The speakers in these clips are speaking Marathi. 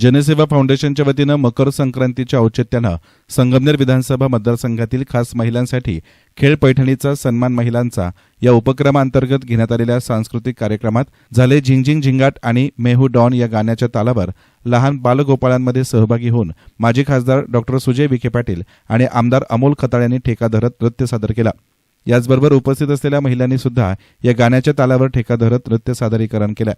जनसेवा फाउंडेशनच्या वतीनं मकर संक्रांतीच्या औचित्यानं संगमनेर विधानसभा मतदारसंघातील खास महिलांसाठी खेळ पैठणीचा सन्मान महिलांचा या उपक्रमांतर्गत घेण्यात आलेल्या सांस्कृतिक कार्यक्रमात झाले झिंगझिंग झिंगाट आणि मेहू डॉन या गाण्याच्या तालावर लहान बालगोपाळांमध्ये सहभागी होऊन माजी खासदार डॉक्टर सुजय विखे पाटील आणि आमदार अमोल खताळ यांनी ठेका धरत नृत्य सादर केला. याचबरोबर उपस्थित असलेल्या महिलांनी सुद्धा या गाण्याच्या तालावर ठेका धरत नृत्य सादरीकरण केलं.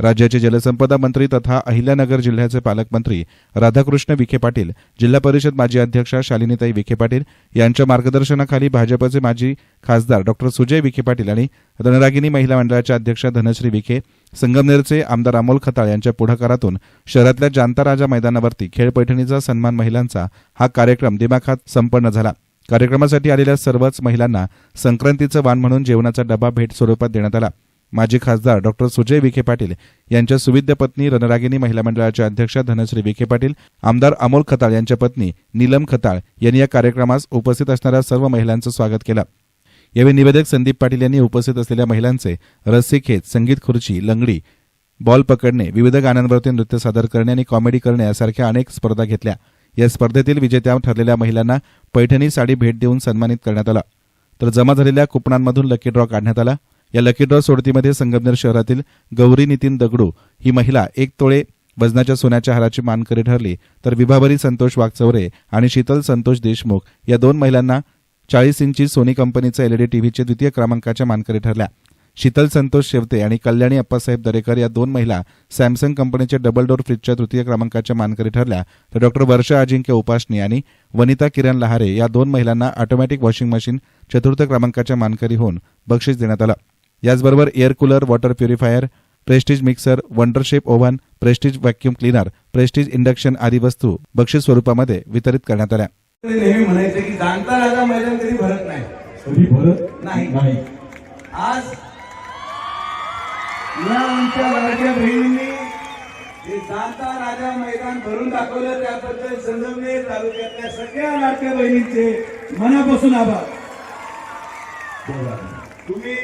राज्याचे जलसंपदा मंत्री तथा अहिल्यानगर जिल्ह्याचे पालकमंत्री राधाकृष्ण विखे पाटील जिल्हा परिषद माजी अध्यक्षा शालिनीताई विखे पाटील यांच्या मार्गदर्शनाखाली भाजपचे माजी खासदार डॉक्टर सुजय विखे पाटील आणि रणरागिनी महिला मंडळाच्या अध्यक्षा धनश्री विखे संगमनेरचे आमदार अमोल खताळ यांच्या पुढाकारातून शहरातल्या जानता राजा मैदानावरती खेळ पैठणीचा सन्मान महिलांचा हा कार्यक्रम दिमाखात संपन्न झाला. कार्यक्रमासाठी आलेल्या सर्वच महिलांना संक्रांतीचं वाण म्हणून जेवणाचा डबा भेट स्वरूपात देण्यात आला. माजी खासदार डॉक्टर सुजय विखे पाटील यांच्या सुविद्य पत्नी रणरागिनी महिला मंडळाच्या अध्यक्षा धनश्री विखे पाटील आमदार अमोल खताळ यांच्या पत्नी नीलम खताळ यांनी या कार्यक्रमास उपस्थित असणाऱ्या सर्व महिलांचं स्वागत केलं. यावेळी निवेदक संदीप पाटील यांनी उपस्थित असलेल्या महिलांचे रस्सी खेच संगीत खुर्ची लंगडी बॉल पकडणे विविध गाण्यांवरती नृत्य सादर करणे आणि कॉमेडी करणे यासारख्या अनेक स्पर्धा घेतल्या. या स्पर्धेतील विजेत्या ठरलेल्या महिलांना पैठणी साडी भेट देऊन सन्मानित करण्यात आलं. तर जमा झालेल्या कुपनांमधून लकी ड्रॉ काढण्यात आला. या लकी ड्रॉ सोडतीमध्ये संगमनेर शहरातील गौरी नितीन दगडू ही महिला एक तोळे वजनाच्या सोन्याच्या हाराची मानकरी ठरली. तर विभावरी संतोष वागचौरे आणि शीतल संतोष देशमुख या दोन महिलांना चाळीस इंची सोनी कंपनीचं एलईडी टीव्हीचे द्वितीय क्रमांकाच्या मानकरी ठरल्या. शीतल संतोष शेवते आणि कल्याणी अप्पासाहेब दरेकर या दोन महिला सॅमसंग कंपनीच्या डबल डोर फ्रीजच्या तृतीय क्रमांकाच्या मानकरी ठरल्या. तर डॉक्टर वर्षा अजिंक्य उपासनी आणि वनिता किरण लहारे या दोन महिलांना ऑटोमॅटिक वॉशिंग मशीन चतुर्थ क्रमांकाच्या मानकरी होऊन बक्षीस देण्यात आलं. याचबरोबर air cooler water purifier Prestige mixer Wonderchef oven Prestige vacuum cleaner Prestige induction आदी वस्तू बक्षीस स्वरूपामध्ये वितरित करण्यात आल्या. नेहमी म्हणायचे की जाणता राजा मैदान कधी भरत नाही. कधी भरत नाही. आज या आमच्या लाडक्या बहिणींनी हे जाणता राजा मैदान भरून दाखवलं त्याबद्दल संगमनेर तालुक्यातल्या सगळ्या लाडक्या बहिणींचे मनापासून आभार. तुम्ही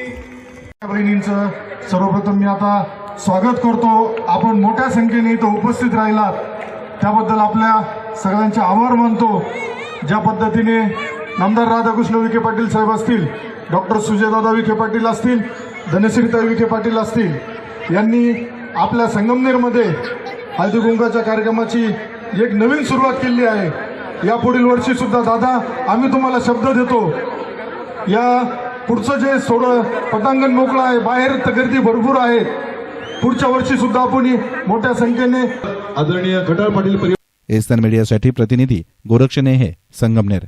बहिणींचं सर्वप्रथम मी आता स्वागत करतो. आपण मोठ्या संख्येने इथं उपस्थित राहिलात. त्याबद्दल आपल्या सगळ्यांचे आभार मानतो. ज्या पद्धतीने नामदार राधाकृष्ण विखे पाटील साहेब असतील डॉक्टर सुजयदादा विखे पाटील असतील धनश्रीताई विखे पाटील असतील यांनी आपल्या संगमनेरमध्ये हळदी कुंकाच्या कार्यक्रमाची एक नवीन सुरुवात केली आहे. या पुढील वर्षी सुद्धा दादा आम्ही तुम्हाला शब्द देतो. या पुढचं जे थोडं पटांगण मोकळं आहे बाहेर तर गर्दी भरपूर आहे. पुढच्या वर्षी सुद्धा आपण मोठ्या संख्येने आदरणीय खटाळ पाटील परिवार मीडियासाठी प्रतिनिधी गोरक्षणे हे संगमनेर.